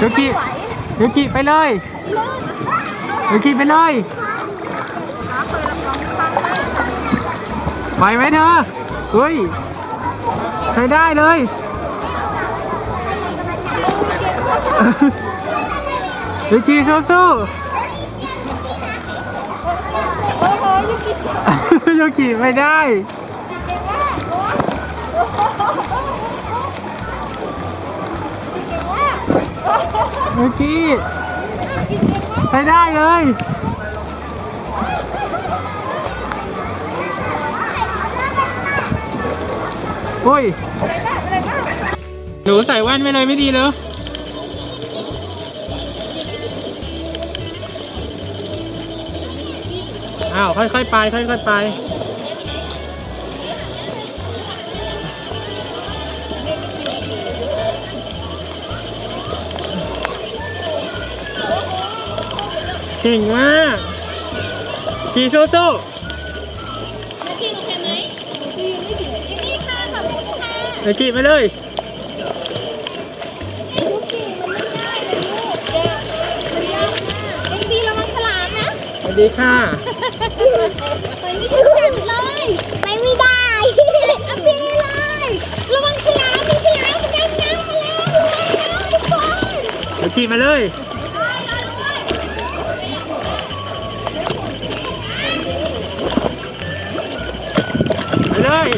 ยูกิยูกิไปเลยยูกิไปเลยไหวไหมเธอเฮ้ยใช้ได้เลยยูกิสู้ๆยูกิไม่ได้ ยูกิใช้ได้เลยโอ้ยหนูใส่ว่นไม่เลยไม่ดีเลยอ้าวค่อยๆไป ค่อยๆไป เก่งมากขี่สู้สู้นาทีหนูเห็นไหมนี่ค่ะขอบคุณค่ะๆไปขี่ไปเลยลูกกี่มันไม่ได้เลยลูกเด็กมันยากมากไอ้บีระวังฉลามนะ สวัสดีค่ะไปไม่ถึงเลย ไปไม่ได้เอาบีเลย ระวังฉลามมีฉลามมันดำน้ำมาแล้วระวังนะทุกคนไปขี่มาเลย เลย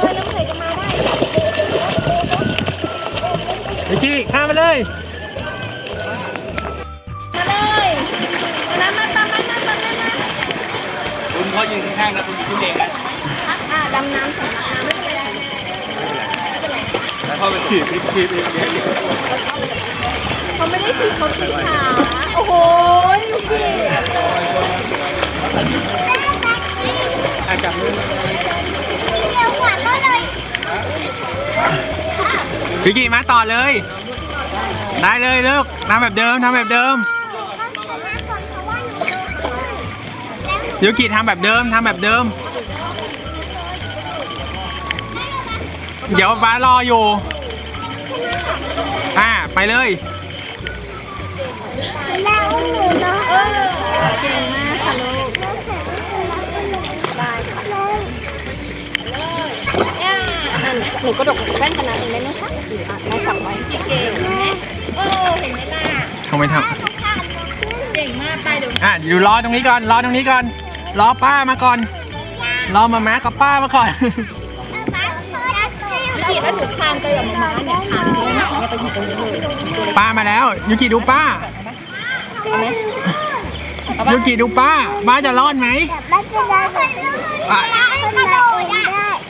เลยน้องเคยจะมาได้ไปขี่ข้ามไปเลย มาเลยมามาตามมามามามาคุณพ่อยืนข้างๆนะคุณคุณเองนะอะดำน้ำสำน้ำไม่เป็นไรแล้วพ่อไปขี่ขี่ขี่เองเองเขาไม่ได้ขี่เขาขี่ขาโอ้โหดูสิ ไปขี่มาต่อเลย ได้เลยเลิกทำแบบเดิมทำแบบเดิม ยูกิทำแบบเดิมทำแบบเดิม เดี๋ยวฟ้ารออยู่ อ่า ไปเลยแล้วหนูนะเออเก่งมากค่ะลูก หนูกระดกแว่นกันนะเองได้ไหมคะอะเราจับไว้เก่งเออเห็นไหมล่ะทำไมทเก่งมากไปเดี๋ยวำอะอยู่รอตรงนี้ก่อน รอตรงนี้ก่อน รอป้ามาก่อน รอมาม้ากับป้ามาก่อน ขี่แล้วหนูคานไปแบบม้าเนี่ยคานไปเลยนะไปอยู่ตรงนี้เลยป้ามาแล้ว ยูกิดูป้า เอาไหมยูกิดูป้าป้าจะรอดไหมไม่เป็นไรค่ะอะคนละโอยได้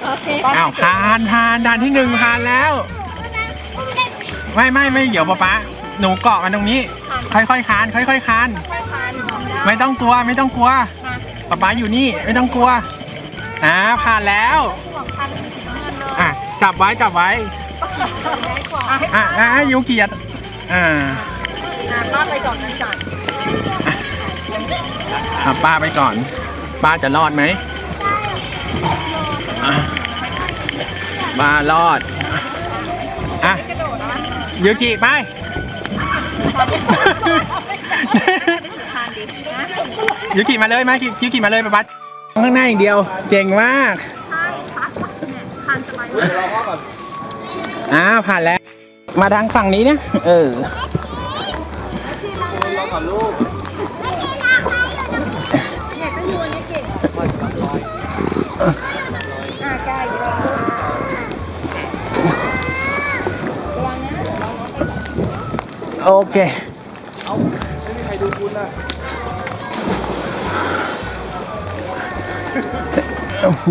โอเคอ้าวผ่านผ่านด่านที่หนึ่งผ่านแล้ว ไม่ไม่ไม่เดี๋ยวป๊าป๊าหนูเกาะมันตรงนี้ ค่อยๆคาน ค่อยๆคานคานทำได้ไม่ต้องกลัวไม่ต้องกลัวป๊าป๊าอยู่นี่ไม่ต้องกลัวอ่าผ่านแล้วอะจับไว้จับไว้อะอะยูกิอะอ่าป้าไปก่อนกันก่อนอะป้าไปก่อน ป้าจะรอดไหม อะป้ารอด อะยูกิไปคานดินะยูกิมาเลยมายูกิมาเลยป๊าป๊าข้างหน้าอย่างเดียวเก่งมากคานสบายรอพ่อก่อนอ่าผ่านแล้ว มาทางฝั่งนี้นะเออรอก่อนลูก โอเค เอาไม่มีใครดูคุณนะ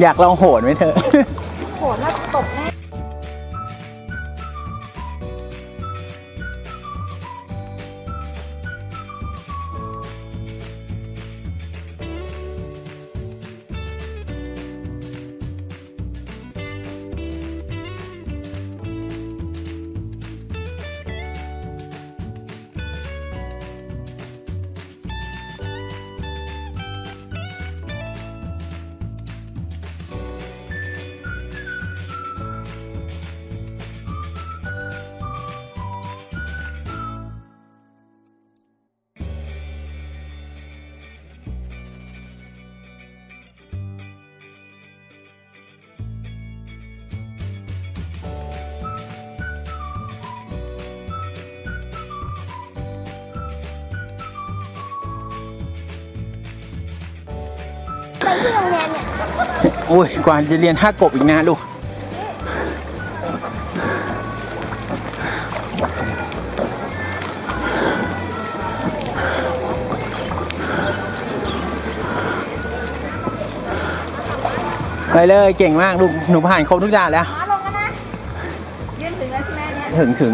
อยากลองโหนไหมเธอ โอ้ย กว่าจะเรียนท่ากบอีกนะลูก ไปเลยเก่งมากลูก หนูผ่านครบทุกด่านแล้วมาลงกันนะ ยืนถึงแล้วใช่ไหมเนี่ย ถึงถึง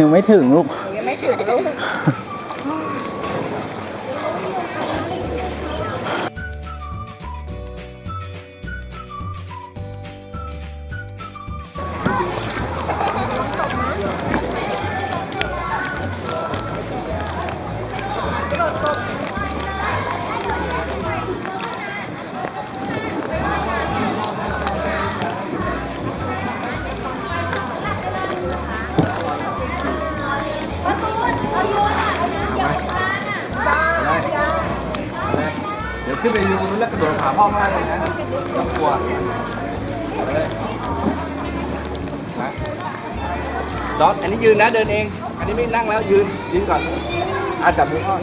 ยังไม่ถึงลูก ยังไม่ถึงลูก ขึ้นไปยืนแล้วกระโดดขาพ่อมากเลยนะต้องกลัวเลยนะดอทอันนี้ยืนนะเดินเอง อันนี้ไม่นั่งแล้วยืนยืนก่อนอาจับมือพ่อ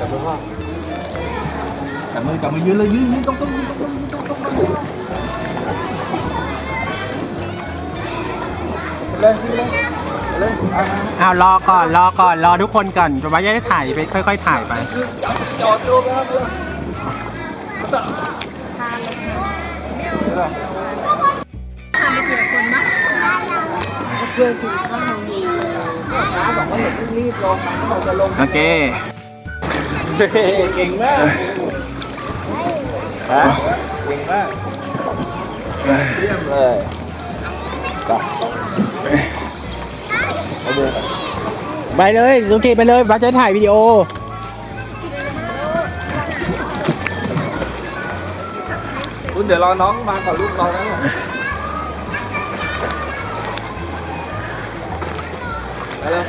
จับมือพ่อจับมือจับมือยืนเลยยืนยืนตรงตรงยืนตรงตรงยืนตรงตรงตรงเลยยืนเลยเลยเอามาเอารอก่อนรอก่อนรอทุกคนก่อนจะว่าจะได้ถ่ายไปค่อย ๆ ถ่ายไปจอดดูครับน้าบอกว่าอย่าเพิ่งรีบ โอเค เก่งมากฮะเก่งมากเยี่ยมเลยไปไปเดินไปเลยทุกทีไปเลยว่าจะถ่ายวิดีโอ ดี๋ยวรอน้องมาก่อนลูกรอแล้วเนี่ยไปเลย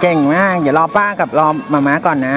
เก่งมาก เดี๋ยวรอป้ากับรอมาม้าก่อนนะ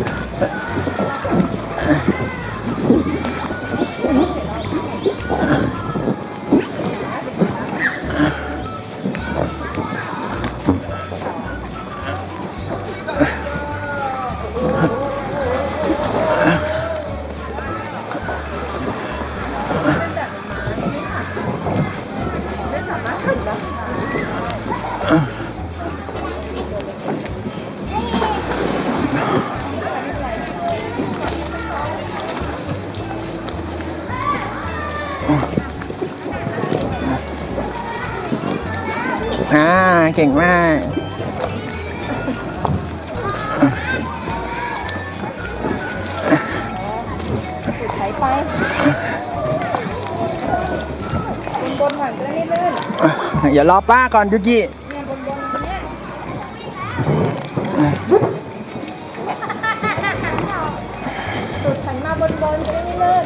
อ่าเก่งมากใช้ไปบนๆหน่อยจะได้ไม่ลื่นเดี๋ยวรอป้าก่อนยุกิเนี่ยบนๆเนี่ยสุดขันมาบนๆจะได้ไม่ลื่น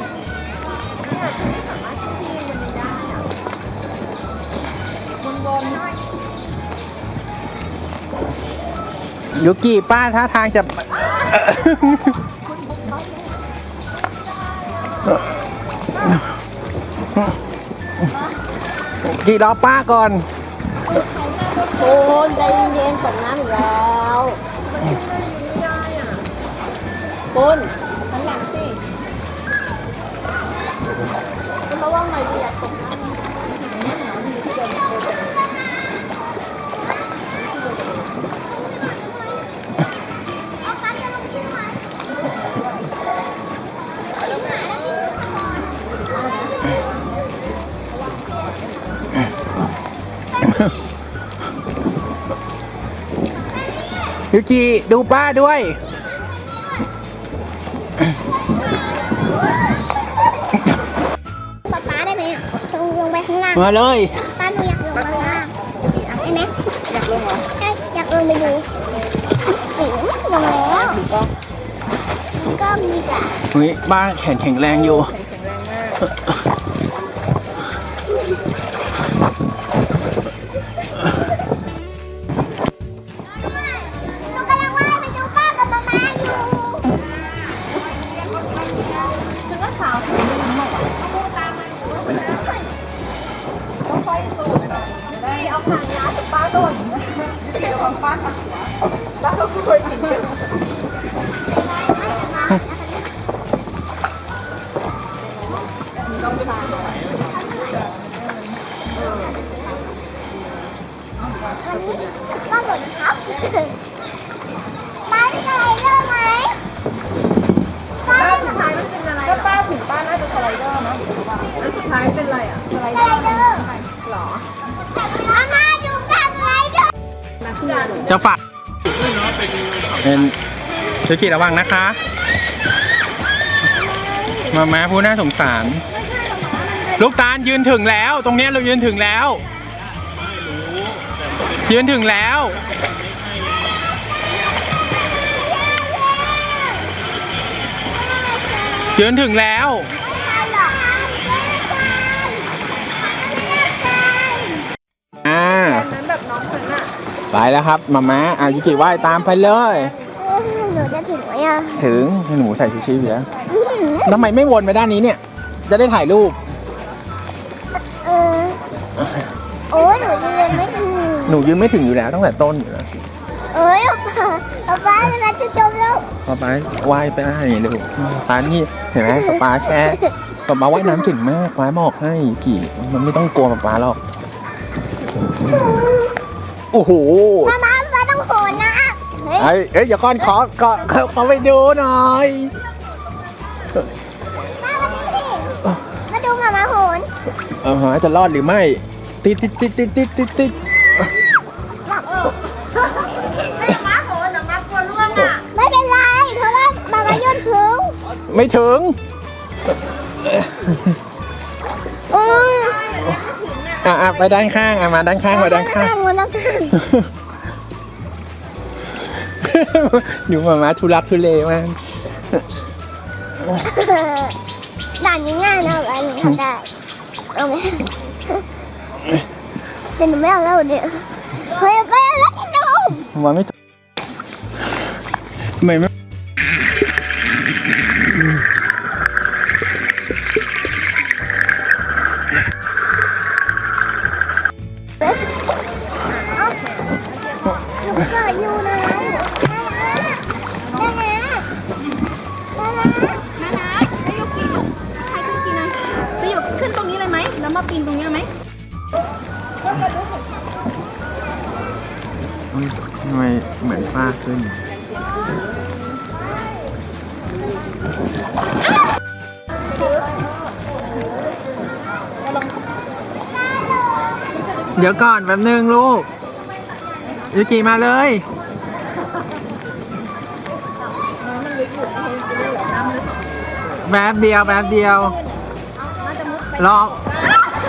เนี่ยคุณไม่สามารถที่มันไม่ได้อะบนๆ ยุกิป้าท่าทางจะ กี่รอป้าก่อน โอ้ยใจเย็นๆตกน้ำอีกแล้วปุนหัน ยุกิดูป้าด้วย ป๊าป๊าได้ไหมอะลงลงไปข้างล่างมาเลย ป้าหนูอยากลงมาข้างล่างได้ไหมอยากลงเหรอใช่อยากลงไปดูจิ๋วลงแล้วมดีกว่าเฮ้ยบ้านแข็งแข็งแรงอยู่ แข็งแรงมาก เป็นชิกิระวังนะคะ มาม้าผู้น่าสงสาร ลูกตาลยืนถึงแล้ว ตรงเนี้ยเรายืนถึงแล้ว ยืนถึงแล้ว ยืนถึงแล้ว อ่า นั้นแบบน้องคนน่ะ ไปแล้วครับมาม้าอายุกิว่ายตามไปเลย หนูจะถึงไหมอะถึงหนูใส่ชูชีพอยู่แล้วทำไมไม่วนไปด้านนี้เนี่ย จะได้ถ่ายรูป เออโอ้ยหนูยืนไม่ถึงหนูยืนไม่ถึงอยู่แล้วตั้งแต่ต้นอยู่แล้วเอ้ยป๊าป๊าป๊าจะจมแล้วป๊าป๊าว่ายไปได้ดูป๊านี่เห็นไหมป๊าป๊าแค่ป๊าป๊าว่ายน้ำเก่งมากป๊าบอกให้กี่มันไม่ต้องกลัวป๊าป๊าหรอก โอ้โหมาม้าป๊าต้องโหนนะเฮ้ย เอ้ยเอ้ยอย่าก่อนขอขอขอขอไปดูหน่อย มามาดูสิมาดูมาม้าโหนเออจะรอดหรือไม่ ติดติดติดติดติดติดติดให้ม้าโหนเดี๋ยวม้ากลัวล่วงอะไม่เป็นไร เพราะว่ามาม้าโยนถึงไม่ถึง อือ อะอะไปด้านข้างอะมาด้านข้างมาด้านข้างหมดแล้วกันดูมามาทุลักทุเลมากด่านนี้ง่ายนะอันนี้ทำได้เอาไหมเดี๋ยวหนูไม่เอาแล้วเดี๋ยวเฮ้ยไปแล้วที่ดูมาไม่ถูกทำไมไม่ กิดอยู่นะแม่นะแม่นะนานะจะยกกี่ลูกใครขึ้นกี่นะจะยกขึ้นตรงนี้เลยไหมแล้วมาปีนตรงนี้ไหมทำไมเหมือนฟ้าขึ้นเดี๋ยวก่อนแป๊บนึงลูก ยูกิมาเลยแป๊บเดียวแป๊บเดียวรอ